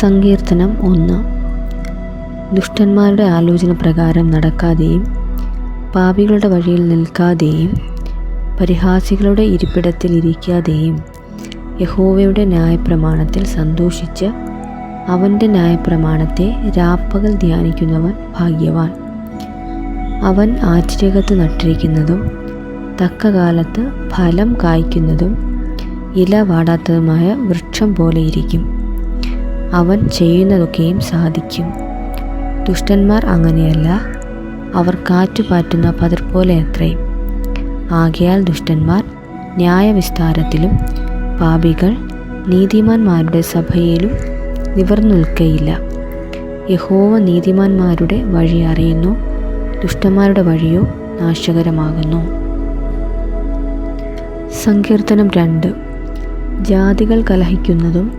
സങ്കീർത്തനം ഒന്ന്. ദുഷ്ടന്മാരുടെ ആലോചന പ്രകാരം നടക്കാതെയും പാപികളുടെ വഴിയിൽ നിൽക്കാതെയും പരിഹാസികളുടെ ഇരിപ്പിടത്തിൽ ഇരിക്കാതെയും യഹോവയുടെ ന്യായപ്രമാണത്തിൽ സന്തോഷിച്ച് അവന്റെ ന്യായപ്രമാണത്തെ രാപ്പകൽ ധ്യാനിക്കുന്നവൻ ഭാഗ്യവാൻ. അവൻ ആറ്റിരകത്ത് നട്ടിരിക്കുന്നതും തക്ക കാലത്ത് ഫലം കായ്ക്കുന്നതും ഇല വാടാത്തതുമായ വൃക്ഷം പോലെ ഇരിക്കും. അവൻ ചെയ്യുന്നതൊക്കെയും സാധിക്കും. ദുഷ്ടന്മാർ അങ്ങനെയല്ല. അവർ കാറ്റുപാറ്റുന്ന പതിർ പോലെ അത്രയും ആകയാൽ ദുഷ്ടന്മാർ ന്യായവിസ്താരത്തിലും പാപികൾ നീതിമാന്മാരുടെ സഭയിലും നിവർന്നു നിൽക്കയില്ല യഹോവ നീതിമാന്മാരുടെ വഴി അറിയുന്നു. ദുഷ്ടന്മാരുടെ വഴിയോ നാശകരമാകുന്നു. സങ്കീർത്തനം രണ്ട്. ജാതികൾ കലഹിക്കുന്നതും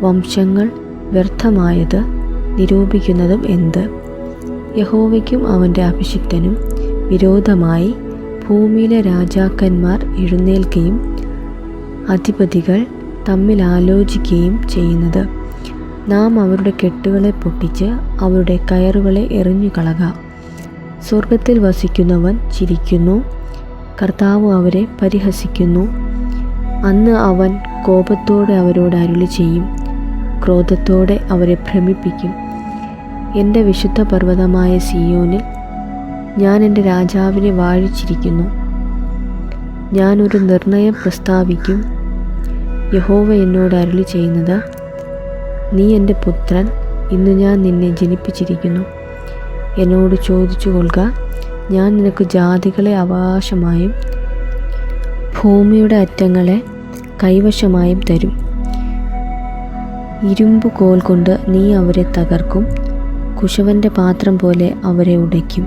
വംശങ്ങൾ വ്യർത്ഥമായത് നിരൂപിക്കുന്നതും എന്ത്? യഹോവയ്ക്കും അവന്റെ അഭിഷിക്തനും വിരോധമായി ഭൂമിയിലെ രാജാക്കന്മാർ എഴുന്നേൽക്കുകയും അധിപതികൾ തമ്മിൽ ആലോചിക്കുകയും ചെയ്യുന്നത്. നാം അവരുടെ കെട്ടുകളെ പൊട്ടിച്ച് അവരുടെ കയറുകളെ എറിഞ്ഞുകളക. സ്വർഗത്തിൽ വസിക്കുന്നവൻ ചിരിക്കുന്നു കർത്താവ് അവരെ പരിഹസിക്കുന്നു. അന്ന് അവൻ കോപത്തോടെ അവരോട് അരുളി ചെയ്യും ക്രോധത്തോടെ അവരെ ഭ്രമിപ്പിക്കും. എന്റെ വിശുദ്ധ പർവതമായ സിയോനിൽ ഞാൻ എന്റെ രാജാവിനെ വാഴിച്ചിരിക്കുന്നു. ഞാനൊരു നിർണയം പ്രസ്താവിക്കും. യഹോവ എന്നോട് അരുളി ചെയ്യുന്നത് നീ എന്റെ പുത്രൻ ഇന്ന് ഞാൻ നിന്നെ ജനിപ്പിച്ചിരിക്കുന്നു. എന്നോട് ചോദിച്ചു കൊള്ളുക ഞാൻ നിനക്ക് ജാതികളെ അവകാശമായും ഭൂമിയുടെ അറ്റങ്ങളെ കൈവശമായും തരും. ഇരുമ്പ് കോൽ കൊണ്ട് നീ അവരെ തകർക്കും. കുശവന്റെ പാത്രം പോലെ അവരെ ഉടയ്ക്കും.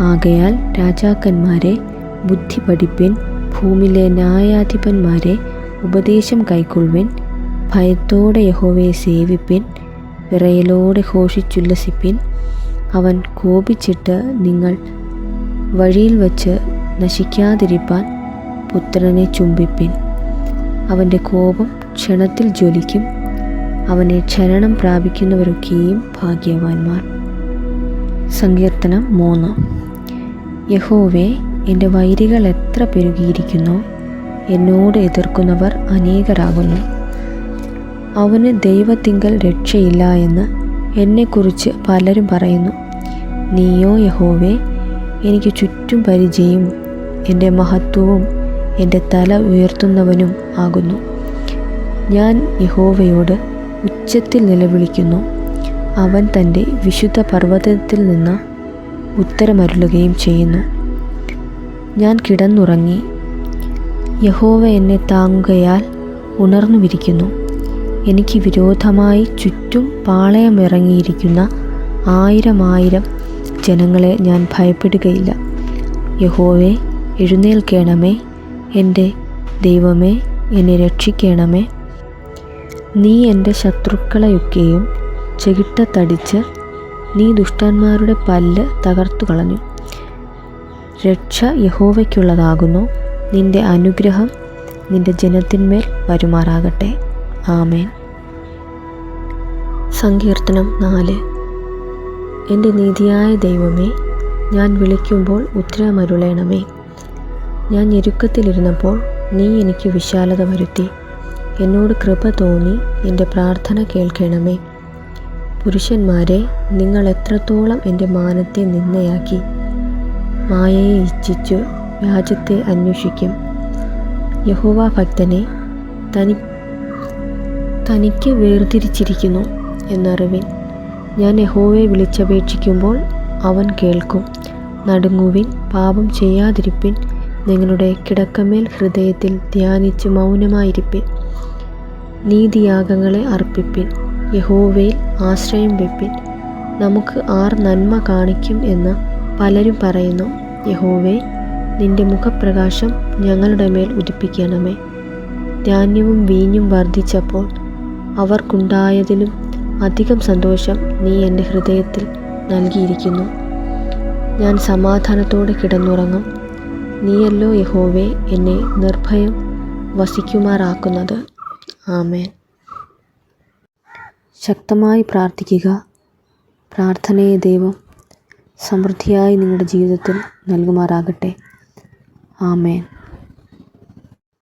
ആകയാൽ രാജാക്കന്മാരെ ബുദ്ധി പഠിപ്പിൻ ഭൂമിയിലെ ന്യായാധിപന്മാരെ ഉപദേശം കൈക്കൊള്ളുവിൻ. ഭയത്തോടെ യഹോവയെ സേവിപ്പിൻ. വിറയലോടെ ഘോഷിച്ചുല്ലസിപ്പിൻ. അവൻ കോപിച്ചിട്ട് നിങ്ങൾ വഴിയിൽ വച്ച് നശിക്കാതിരിപ്പാൻ പുത്രനെ ചുംബിപ്പിൻ. അവന്റെ കോപം ക്ഷണത്തിൽ ജ്വലിക്കും. അവനെ ക്ഷരണം പ്രാപിക്കുന്നവരൊക്കെയും ഭാഗ്യവാന്മാർ. സങ്കീർത്തനം മൂന്ന്. യഹോവെ എന്റെ വൈരികൾ എത്ര പെരുകിയിരിക്കുന്നു. എന്നോട് എതിർക്കുന്നവർ അനേകരാകുന്നു. അവന് ദൈവത്തിങ്കൽ രക്ഷയില്ല എന്ന് എന്നെക്കുറിച്ച് പലരും പറയുന്നു. നീയോ യഹോവേ എനിക്ക് ചുറ്റും പരിചയം എന്റെ മഹത്വവും എന്റെ തല ഉയർത്തുന്നവനും ആകുന്നു. ഞാൻ യഹോവയോട് ഉച്ചത്തിൽ നിലവിളിക്കുന്നു. അവൻ തന്റെ വിശുദ്ധ പർവതത്തിൽ നിന്ന് ഉത്തരമരുളുകയും ചെയ്യുന്നു. ഞാൻ കിടന്നുറങ്ങി. യഹോവ എന്നെ താങ്ങുകയാൽ ഉണർന്നു വിരിക്കുന്നു എനിക്ക് വിരോധമായി ചുറ്റും പാളയമിറങ്ങിയിരിക്കുന്ന ആയിരം ആയിരം ജനങ്ങളെ ഞാൻ ഭയപ്പെടുകയില്ല. യഹോവെ എഴുന്നേൽക്കണമേ. എന്റെ ദൈവമേ എന്നെ രക്ഷിക്കണമേ. നീ എന്റെ ശത്രുക്കളെയൊക്കെയും ചെകിട്ടത്തടിച്ച് നീ ദുഷ്ടന്മാരുടെ പല്ല് തകർത്തു കളഞ്ഞു രക്ഷ യഹോവയ്ക്കുള്ളതാകുന്നു. നിന്റെ അനുഗ്രഹം നിന്റെ ജനത്തിന്മേൽ വരുമാറാകട്ടെ. ആമേൻ. സങ്കീർത്തനം നാല്. എന്റെ നീതിയായ ദൈവമേ ഞാൻ വിളിക്കുമ്പോൾ ഉത്തരമരുളേണമേ. ഞാൻ ഞെരുക്കത്തിലിരുന്നപ്പോൾ നീ എനിക്ക് വിശാലത വരുത്തി. എന്നോട് കൃപ തോന്നി എന്റെ പ്രാർത്ഥന കേൾക്കണമേ. പുരുഷന്മാരെ നിങ്ങൾ എത്രത്തോളം എന്റെ മാനത്തെ നിന്നയാക്കി മായയെ ഇച്ഛിച്ചു വ്യാജത്തെ അന്വേഷിക്കും. യഹോവ ഭക്തനെ തനി തനിക്ക് വേർതിരിച്ചിരിക്കുന്നു എന്നറിവിൻ. ഞാൻ യഹോവയെ വിളിച്ചപേക്ഷിക്കുമ്പോൾ അവൻ കേൾക്കും. നടുങ്ങുവിൻ പാപം ചെയ്യാതിരിപ്പിൻ. നിങ്ങളുടെ കിടക്കമേൽ ഹൃദയത്തിൽ ധ്യാനിച്ച് മൗനമായിരിപ്പിൻ. നീതിയാഗങ്ങളെ അർപ്പിപ്പിൻ. യഹോവയിൽ ആശ്രയം വെപ്പിൻ. നമുക്ക് ആർ നന്മ കാണിക്കും എന്ന് പലരും പറയുന്നു. യഹോവേ നിന്റെ മുഖപ്രകാശം ഞങ്ങളുടെ മേൽ ഉദിപ്പിക്കണമേ. ധാന്യവും വീഞ്ഞും വർദ്ധിച്ചപ്പോൾ അവർക്കുണ്ടായതിലും അധികം സന്തോഷം നീ എന്റെ ഹൃദയത്തിൽ നൽകിയിരിക്കുന്നു. ഞാൻ സമാധാനത്തോടെ കിടന്നുറങ്ങും. നീയല്ലോ യഹോവേ എന്നെ നിർഭയം വസിക്കുമാറാക്കുന്നത്. ആമേൻ. ശക്തമായി പ്രാർത്ഥിക്കുക. പ്രാർത്ഥനയെ ദൈവം സമൃദ്ധിയായി നിങ്ങളുടെ ജീവിതത്തിൽ നൽകുമാറാകട്ടെ. ആമേൻ.